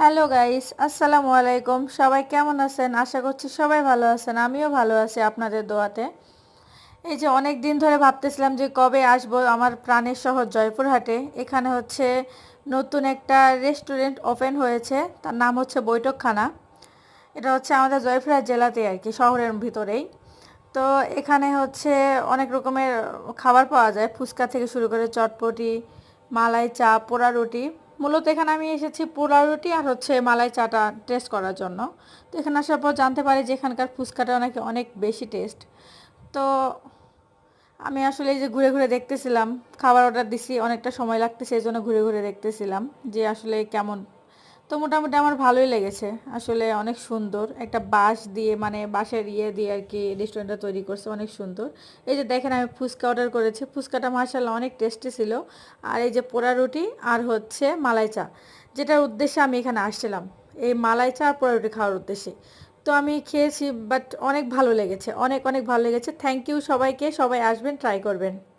Hello guys আসসালামু আলাইকুম সবাই কেমন আছেন? আশা করছি সবাই ভালো আছেন। আমিও ভালো আছি আপনাদের দোয়াতে। এই যে অনেক দিন ধরে ভাবতেছিলাম যে কবে আসব আমার প্রাণের শহর জয়পুরহাটে। এখানে হচ্ছে নতুন একটা রেস্টুরেন্ট ওপেন হয়েছে। তার নাম হচ্ছে বৈঠকখানা। এটা হচ্ছে আমাদের জয়পুরহাট জেলাতে আর কি, শহরের ভিতরেই। তো এখানে হচ্ছে অনেক রকমের খাবার পাওয়া যায়। ফুচকা থেকে শুরু করে চটপটি, মালাই চা, পোড়া রুটি। মূলত এখানে আমি এসেছি পোলাও রুটি আর হচ্ছে মালাই চাটা টেস্ট করার জন্য। তো এখানে আসার পর জানতে পারি যে এখানকার ফুচকাটা নাকি অনেক বেশি টেস্ট তো আমি আসলে এই যে ঘুরে ঘুরে দেখতেছিলাম, খাবার অর্ডার দিছি, অনেকটা সময় লাগতেছে, এই জন্য ঘুরে ঘুরে দেখতেছিলাম যে আসলে কেমন তো মোটামুটি আমার ভালোই লেগেছে। আসলে অনেক সুন্দর। একটা বাঁশ দিয়ে মানে বাঁশের ইয়ে দিয়ে আর কি রেস্টুরেন্টটা তৈরি করছে, অনেক সুন্দর। এই যে দেখেন আমি ফুচকা অর্ডার করেছি। ফুচকাটা মার্শাল্লাহ অনেক টেস্টি ছিল। আর এই যে পোড়া রুটি আর হচ্ছে মালাই চা, যেটার উদ্দেশ্যে আমি এখানে আসছিলাম। এই মালাই চা আর পোড়া রুটি খাওয়ার উদ্দেশ্যে। তো আমি খেয়েছি বাট অনেক ভালো লেগেছে। অনেক অনেক ভালো লেগেছে। থ্যাংক ইউ সবাইকে। সবাই আসবেন ট্রাই করবেন।